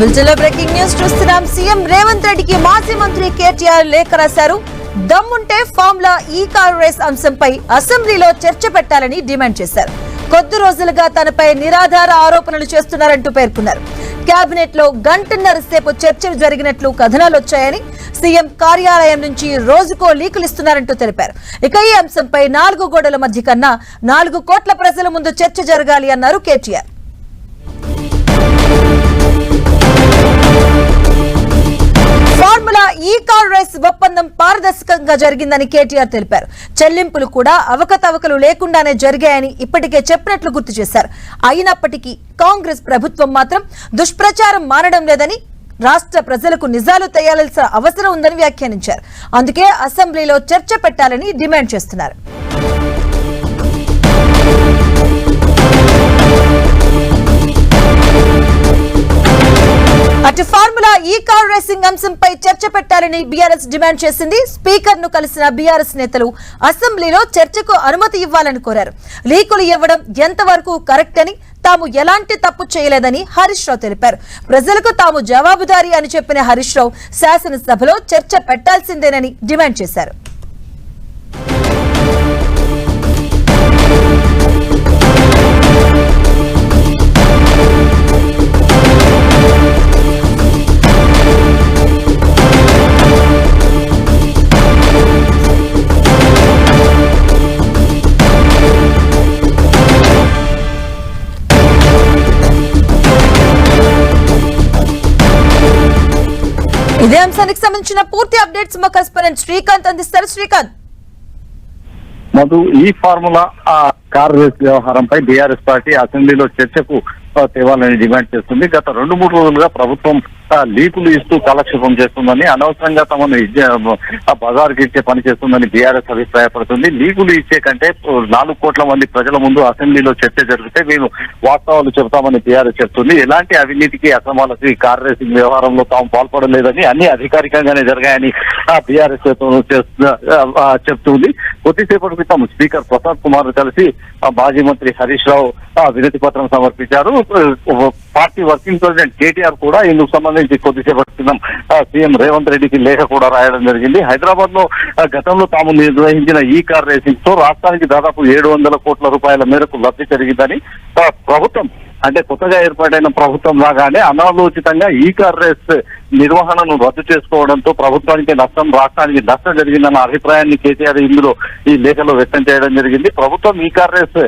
బుల్టెన్లో breaking news చూస్తున్నాం. CM Revanth రెడ్డికి మాజీ మంత్రి కేటీఆర్ లేఖ రాశారు. దమ్ముంటే ఫార్ములా ఈ కారు రేస్ అంశంపై అసెంబ్లీలో చర్చ పెట్టాలని డిమాండ్ చేశారు. కొద్ది రోజులుగా తనపై నిరాధార ఆరోపణలు చేస్తున్నారంటూ పేర్కొన్నారు. కేబినెట్లో గంటన్నర సేపు చర్చలు జరిగినట్లు కథనాలు వచ్చాయని సీఎం కార్యాలయం నుంచి రోజుకో లీకులు ఇస్తున్నారంటూ తెలిపారు. ఇక ఈ అంశంపై నాలుగు గోడల మధ్య కన్నా నాలుగు కోట్ల ప్రజల ముందు చర్చ జరగాలి అన్నారు కేటీఆర్. ఈ కార్ ఒప్పందం పారదర్శకంగా జరిగిందని కేటీఆర్ తెలిపారు. చెల్లింపులు కూడా అవకతవకలు లేకుండానే జరిగాయని ఇప్పటికే చెప్పినట్లు గుర్తు చేశారు. అయినప్పటికీ కాంగ్రెస్ ప్రభుత్వం మాత్రం దుష్ప్రచారం మారడం లేదని రాష్ట్ర ప్రజలకు నిజాలు తెలియాల్సిన అవసరం ఉందని వ్యాఖ్యానించారు. అందుకే అసెంబ్లీలో చర్చ పెట్టాలని డిమాండ్ చేస్తున్నారు. అటు ఫార్ములా ఈ కార్ రేసింగ్ అంశంపై చర్చ పెట్టాలని బీఆర్ఎస్ డిమాండ్ చేసింది. స్పీకర్ను కలిసిన బీఆర్ఎస్ నేతలు అసెంబ్లీలో చర్చకు అనుమతి ఇవ్వాలని కోరారు. లీకులు ఇవ్వడం ఎంతవరకు కరెక్ట్ అని తాము ఎలాంటి తప్పు చేయలేదని హరీష్ రావు తెలిపారు. ప్రజలకు తాము జవాబుదారీ అని చెప్పిన హరీష్ రావు శాసనసభలో చర్చ పెట్టాల్సిందేనని డిమాండ్ చేశారు. ఇదే అంశానికి సంబంధించిన పూర్తి అప్డేట్స్ మా కరెస్పాండెంట్ శ్రీకాంత్ అందిస్తారు. శ్రీకాంత్. మధు ఈ ఫార్ములా ఆ కార్ రేస్ వ్యవహారంపై బీఆర్ఎస్ పార్టీ అసెంబ్లీలో చర్చకు తేవాలని డిమాండ్ చేస్తుంది. గత రెండు మూడు రోజులుగా ప్రభుత్వం లీకులు ఇస్తూ కాలక్షేపం చేస్తుందని అనవసరంగా తమను ఇచ్చే- బజార్కి ఇచ్చే పని చేస్తుందని బీఆర్ఎస్ అభిప్రాయపడుతుంది. లీకులు ఇచ్చే కంటే నాలుగు కోట్ల మంది ప్రజల ముందు అసెంబ్లీలో చర్చ జరిగితే మేము వాస్తవాలు చెబుతామని బీఆర్ఎస్ చెప్తుంది. ఎలాంటి అవినీతికి అసమాలకి కార్ రేసింగ్ వ్యవహారంలో తాము పాల్పడలేదని అన్ని అధికారికంగానే జరిగాయని బీఆర్ఎస్ చెప్తుంది. కొద్దిసేపటి క్రితం స్పీకర్ ప్రసాద్ కుమార్ కలిసి మాజీ మంత్రి హరీష్ రావు వినతి పత్రం సమర్పించారు పార్టీ వర్కింగ్ ప్రెసిడెంట్ కేటీఆర్ కూడా ఇందుకు సంబంధించి కొద్దిసేపటి క్రితం సీఎం రేవంత్ రెడ్డికి లేఖ కూడా రాయడం జరిగింది హైదరాబాద్లో గతంలో తాము నిర్వహించిన ఈ కార్ రేసింగ్తో రాష్ట్రానికి దాదాపు ఏడు వందల కోట్ల రూపాయల మేరకు లబ్ధి జరిగిందని ప్రభుత్వం అంటే కొత్తగా ఏర్పాటైన ప్రభుత్వం లాగానే అనాలోచితంగా ఈ కార్ రేస్ నిర్వహణను రద్దు చేసుకోవడంతో ప్రభుత్వానికి నష్టం రాష్ట్రానికి నష్టం జరిగిందన్న అభిప్రాయాన్ని కేసీఆర్ ఇందులో ఈ లేఖలో వ్యక్తం చేయడం జరిగింది ప్రభుత్వం ఈ కార్ రేస్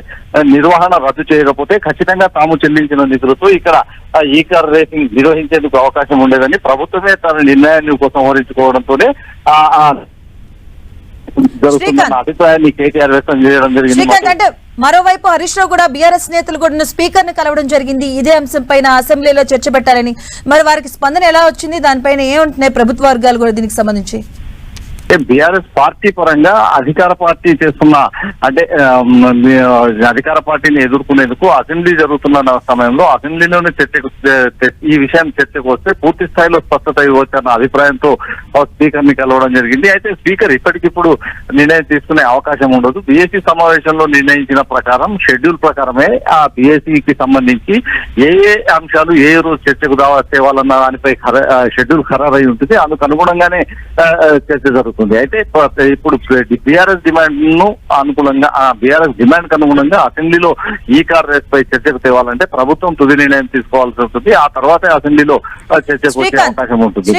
నిర్వహణ రద్దు చేయకపోతే ఖచ్చితంగా తాము చెల్లించిన నిధులతో ఇక్కడ ఈ కార్ రేసింగ్ నిర్వహించేందుకు అవకాశం ఉండేదని ప్రభుత్వమే తన నిర్ణయాన్ని ఉపసంహరించుకోవడంతోనే. అభిప్రాయాన్ని కేటీఆర్ వ్యక్తం చేయడం జరిగింది మరోవైపు హరీష్ రావు కూడా బీఆర్ఎస్ నేతలు కూడా స్పీకర్ను కలవడం జరిగింది. ఇదే అంశం పైన అసెంబ్లీలో చర్చ పెట్టాలని. మరి వారికి స్పందన ఎలా వచ్చింది? దానిపైన ఏముంటున్నాయి ప్రభుత్వ వర్గాలు కూడా దీనికి సంబంధించి. బీఆర్ఎస్ పార్టీ పరంగా అధికార పార్టీ చేస్తున్న అంటే అధికార పార్టీని ఎదుర్కొనేందుకు అసెంబ్లీ జరుగుతున్న సమయంలో అసెంబ్లీలోనే చర్చకు ఈ విషయం చర్చకు వస్తే పూర్తి స్థాయిలో స్పష్టత ఇవ్వచ్చు అన్న అభిప్రాయంతో స్పీకర్ని కలవడం జరిగింది. అయితే స్పీకర్ ఇప్పటికిప్పుడు నిర్ణయం తీసుకునే అవకాశం ఉండదు. బీఎస్సీ సమావేశంలో నిర్ణయించిన ప్రకారం షెడ్యూల్ ప్రకారమే ఆ బీఎస్సీకి సంబంధించి ఏ ఏ అంశాలు ఏ రోజు చర్చకు దావా తేవాలన్న దానిపై షెడ్యూల్ ఖరారై ఉంటుంది. అందుకు అనుగుణంగానే చర్చ జరుగుతుంది. అయితే ప- ఇప్పుడు బీఆర్ఎస్ డిమాండ్ను అనుకూలంగా ఆ బీఆర్ఎస్ డిమాండ్కు అనుగుణంగా అసెంబ్లీలో ఈ కార్ రేస్ పై చర్చకు తేవాలంటే ప్రభుత్వం తుది నిర్ణయం తీసుకోవాల్సి ఉంటుంది ఆ తర్వాతే అసెంబ్లీలో చర్చకు వచ్చే అవకాశం ఉంటుంది.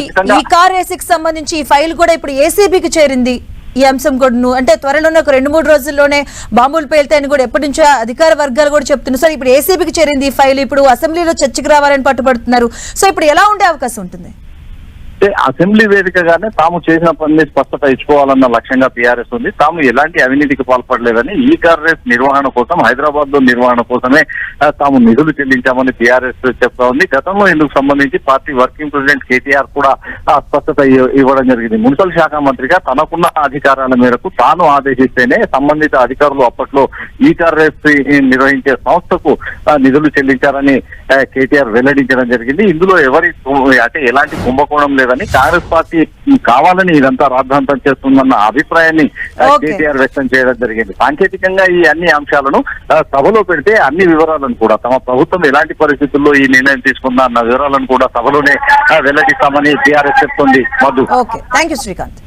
ఈ- కార్ రేసుకి సంబంధించి ఈ ఫైల్ కూడా ఇప్పుడు ఏసీబీకి చేరింది ఈ అంశం కూడా అంటే త్వరలోనే ఒక రెండు మూడు రోజుల్లోనే బాంబులు పేలుతాయని కూడా ఎప్పటి నుంచో అధికార వర్గాలు కూడా చెప్తున్నారు. సార్ ఇప్పుడు ఏసీబీకి చేరింది ఈ ఫైల్ ఇప్పుడు అసెంబ్లీలో చర్చకు రావాలని పట్టుబడుతున్నారు. సో ఇప్పుడు ఎలా ఉండే అవకాశం ఉంటుంది? అసెంబ్లీ వేదికగానే తాము చేసిన పనిని స్పష్టత ఇచ్చుకోవాలన్న లక్ష్యంగా టీఆర్ఎస్ ఉంది. తాము ఎలాంటి అవినీతికి పాల్పడలేదని ఈ కార్ నిర్వహణ కోసం హైదరాబాద్లో నిర్వహణ కోసమే తాము నిధులు చెల్లించామని టీఆర్ఎస్ చెప్తా ఉంది. గతంలో ఇందుకు సంబంధించి పార్టీ వర్కింగ్ ప్రెసిడెంట్ కేటీఆర్ కూడా స్పష్టత ఇవ్వడం జరిగింది. మున్సిపల్ శాఖ మంత్రిగా తనకున్న అధికారాల మేరకు తాను ఆదేశిస్తేనే సంబంధిత అధికారులు అప్పట్లో ఈ కార్ నిర్వహించే సంస్థకు నిధులు చెల్లించారని కేటీఆర్ వెల్లడించడం జరిగింది. ఇందులో ఎవరి అంటే ఎలాంటి కుంభకోణం లేదు లేదని కాంగ్రెస్ పార్టీ కావాలని ఇదంతా రాద్ధాంతం చేస్తుందన్న అభిప్రాయాన్ని. కేటీఆర్ వ్యక్తం చేయడం జరిగింది. సాంకేతికంగా ఈ అన్ని అంశాలను సభలో పెడితే అన్ని వివరాలను కూడా తమ ప్రభుత్వం ఎలాంటి పరిస్థితుల్లో ఈ నిర్ణయం తీసుకుందా అన్న వివరాలను కూడా సభలోనే వెల్లడిస్తామని టీఆర్ఎస్ చెప్తుంది. Madhu. Okay. Thank you Srikanth.